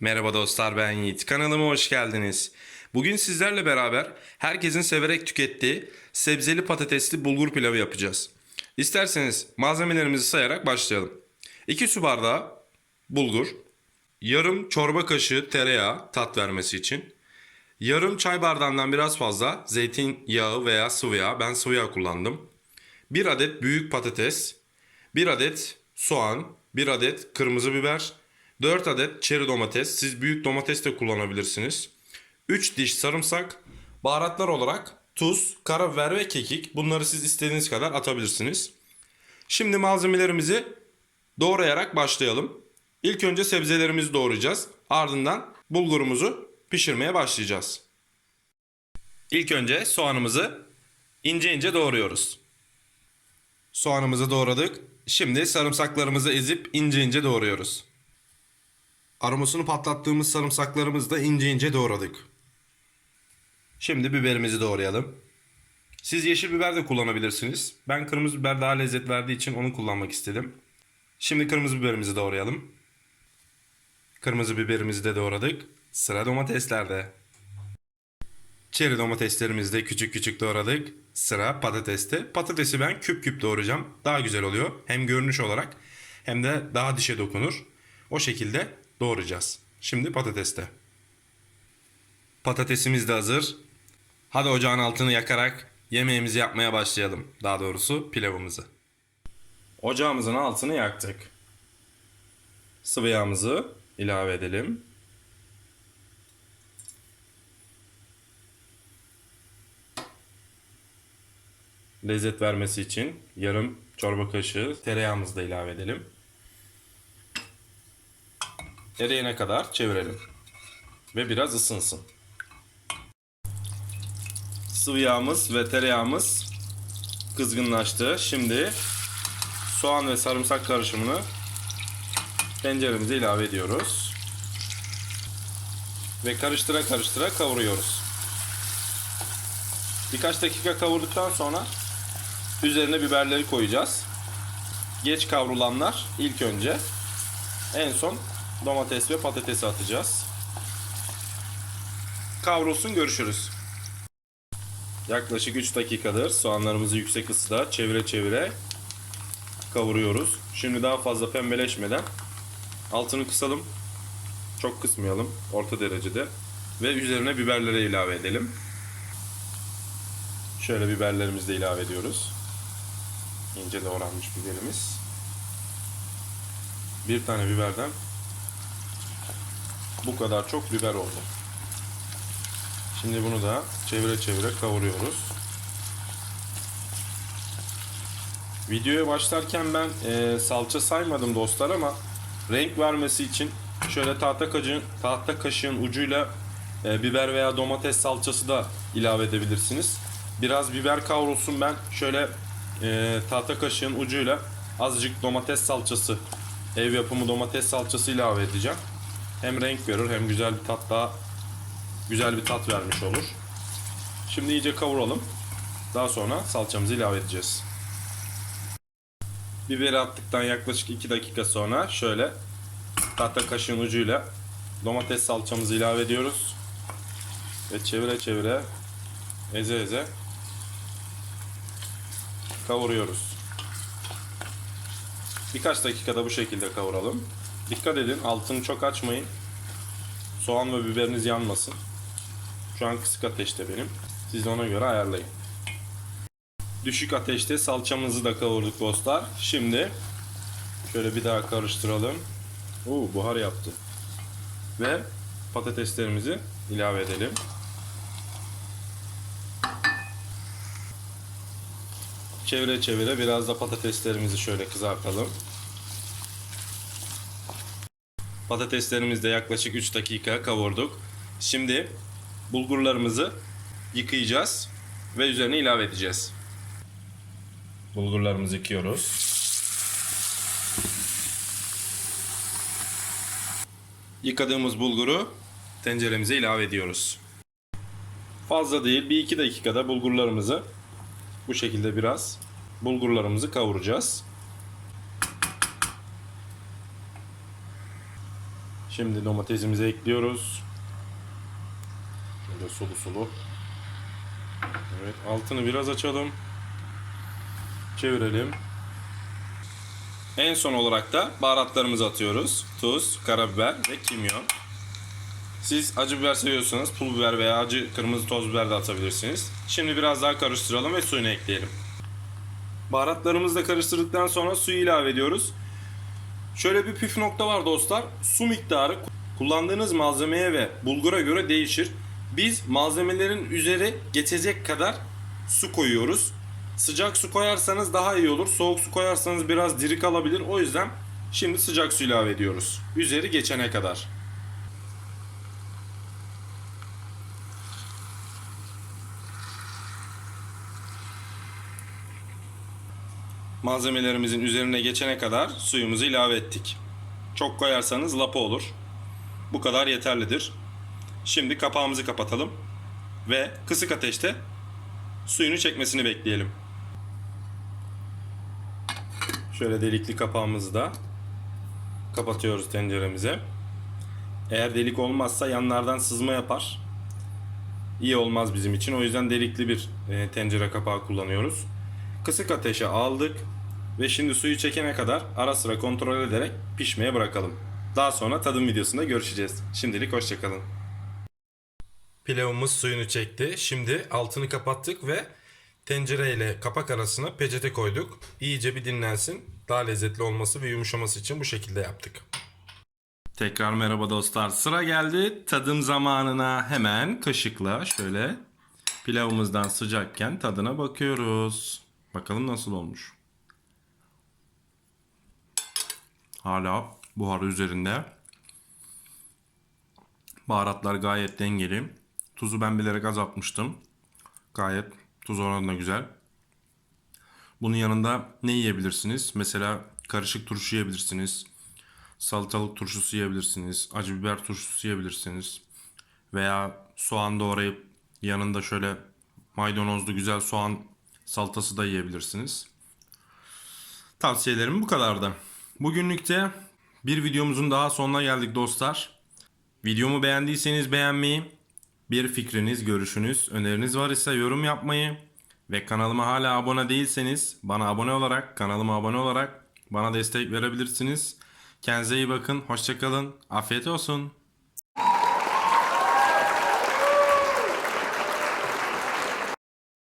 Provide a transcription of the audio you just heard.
Merhaba dostlar ben Yiğit. Kanalıma hoş geldiniz. Bugün sizlerle beraber herkesin severek tükettiği sebzeli patatesli bulgur pilavı yapacağız. İsterseniz malzemelerimizi sayarak başlayalım. 2 su bardağı bulgur, yarım çorba kaşığı tereyağı tat vermesi için, yarım çay bardağından biraz fazla zeytinyağı veya sıvı yağ, ben sıvı yağ kullandım. 1 adet büyük patates, 1 adet soğan, 1 adet kırmızı biber, 4 adet çeri domates, siz büyük domates de kullanabilirsiniz. 3 diş sarımsak, baharatlar olarak tuz, karabiber ve kekik. Bunları siz istediğiniz kadar atabilirsiniz. Şimdi malzemelerimizi doğrayarak başlayalım. İlk önce sebzelerimizi doğrayacağız. Ardından bulgurumuzu pişirmeye başlayacağız. İlk önce soğanımızı ince ince doğruyoruz. Soğanımızı doğradık. Şimdi sarımsaklarımızı ezip ince ince doğruyoruz. Aromasını patlattığımız sarımsaklarımızı da ince ince doğradık. Şimdi biberimizi doğrayalım. Siz yeşil biber de kullanabilirsiniz. Ben kırmızı biber daha lezzet verdiği için onu kullanmak istedim. Şimdi kırmızı biberimizi doğrayalım. Kırmızı biberimizi de doğradık. Sıra domateslerde. Çeri domateslerimizi de küçük küçük doğradık. Sıra patateste. Patatesi ben küp küp doğrayacağım. Daha güzel oluyor. Hem görünüş olarak hem de daha dişe dokunur. O şekilde doğrayacağız. Şimdi patateste. Patatesimiz de hazır. Hadi ocağın altını yakarak yemeğimizi yapmaya başlayalım. Daha doğrusu pilavımızı. Ocağımızın altını yaktık. Sıvı yağımızı ilave edelim. Lezzet vermesi için yarım çorba kaşığı tereyağımızı da ilave edelim. Eriyene kadar çevirelim. Ve biraz ısınsın. Sıvı yağımız ve tereyağımız kızgınlaştı. Şimdi soğan ve sarımsak karışımını tenceremize ilave ediyoruz. Ve karıştıra karıştıra kavuruyoruz. Birkaç dakika kavurduktan sonra üzerine biberleri koyacağız. Geç kavrulanlar ilk önce. En son domates ve patatesi atacağız. Kavrulsun görüşürüz. Yaklaşık 3 dakikadır soğanlarımızı yüksek ısıda çevire çevire kavuruyoruz. Şimdi daha fazla pembeleşmeden altını kısalım. Çok kısmayalım. Orta derecede. Ve üzerine biberleri ilave edelim. Şöyle biberlerimizi de ilave ediyoruz. İnce doğranmış biberimiz. Bir tane biberden bu kadar çok biber oldu. Şimdi bunu da çevire çevire kavuruyoruz. Videoya başlarken ben e, salça saymadım dostlar ama renk vermesi için şöyle tahta kaşığın, tahta kaşığın ucuyla e, biber veya domates salçası da ilave edebilirsiniz. Biraz biber kavrulsun ben şöyle e, tahta kaşığın ucuyla azıcık domates salçası ev yapımı domates salçası ilave edeceğim. Hem renk verir hem güzel bir tat daha güzel bir tat vermiş olur. Şimdi iyice kavuralım. Daha sonra salçamızı ilave edeceğiz. Biberi attıktan yaklaşık 2 dakika sonra şöyle tahta kaşığın ucuyla domates salçamızı ilave ediyoruz. Ve çevire çevire eze eze kavuruyoruz. Birkaç dakikada bu şekilde kavuralım. Dikkat edin altını çok açmayın. Soğan ve biberiniz yanmasın. Şu an kısık ateşte benim. Siz ona göre ayarlayın. Düşük ateşte salçamızı da kavurduk dostlar. Şimdi şöyle bir daha karıştıralım. Oo buhar yaptı. Ve patateslerimizi ilave edelim. Çevire çevire biraz da patateslerimizi şöyle kızartalım. Patateslerimizi de yaklaşık 3 dakika kavurduk. Şimdi bulgurlarımızı yıkayacağız ve üzerine ilave edeceğiz. Bulgurlarımızı yıkıyoruz. Yıkadığımız bulguru tenceremize ilave ediyoruz. Fazla değil, bir iki dakikada bulgurlarımızı bu şekilde biraz bulgurlarımızı kavuracağız. Şimdi domatesimizi ekliyoruz. Böyle sulu sulu. Evet altını biraz açalım. Çevirelim. En son olarak da baharatlarımızı atıyoruz. Tuz, karabiber ve kimyon. Siz acı biber seviyorsanız pul biber veya acı kırmızı toz biber de atabilirsiniz. Şimdi biraz daha karıştıralım ve suyunu ekleyelim. Baharatlarımızı da karıştırdıktan sonra suyu ilave ediyoruz. Şöyle bir püf nokta var dostlar. Su miktarı kullandığınız malzemeye ve bulgura göre değişir. Biz malzemelerin üzeri geçecek kadar su koyuyoruz. Sıcak su koyarsanız daha iyi olur. Soğuk su koyarsanız biraz diri kalabilir. O yüzden şimdi sıcak su ilave ediyoruz. Üzeri geçene kadar. Malzemelerimizin üzerine geçene kadar suyumuzu ilave ettik. Çok koyarsanız lapa olur. Bu kadar yeterlidir. Şimdi kapağımızı kapatalım ve kısık ateşte suyunu çekmesini bekleyelim. Şöyle delikli kapağımızı da kapatıyoruz tenceremize. Eğer delik olmazsa yanlardan sızma yapar. İyi olmaz bizim için. O yüzden delikli bir e, tencere kapağı kullanıyoruz. Kısık ateşe aldık ve şimdi suyu çekene kadar ara sıra kontrol ederek pişmeye bırakalım. Daha sonra tadım videosunda görüşeceğiz. Şimdilik hoşçakalın. Pilavımız suyunu çekti. Şimdi altını kapattık ve tencere ile kapak arasına peçete koyduk. İyice bir dinlensin. Daha lezzetli olması ve yumuşaması için bu şekilde yaptık. Tekrar merhaba dostlar. Sıra geldi tadım zamanına. Hemen kaşıkla şöyle pilavımızdan sıcakken tadına bakıyoruz. Bakalım nasıl olmuş. Hala buhar üzerinde. Baharatlar gayet dengeli. Tuzu ben bilerek azaltmıştım. Gayet tuz oranı da güzel. Bunun yanında ne yiyebilirsiniz? Mesela karışık turşu yiyebilirsiniz. Salatalık turşusu yiyebilirsiniz. Acı biber turşusu yiyebilirsiniz. Veya soğan doğrayıp yanında şöyle maydanozlu güzel soğan salatası da yiyebilirsiniz. Tavsiyelerim bu kadardı. Bugünlükte bir videomuzun daha sonuna geldik dostlar. Videomu beğendiyseniz beğenmeyi, bir fikriniz, görüşünüz, öneriniz var ise yorum yapmayı ve kanalıma hala abone değilseniz bana abone olarak, kanalıma abone olarak bana destek verebilirsiniz. Kendinize iyi bakın, hoşçakalın, afiyet olsun.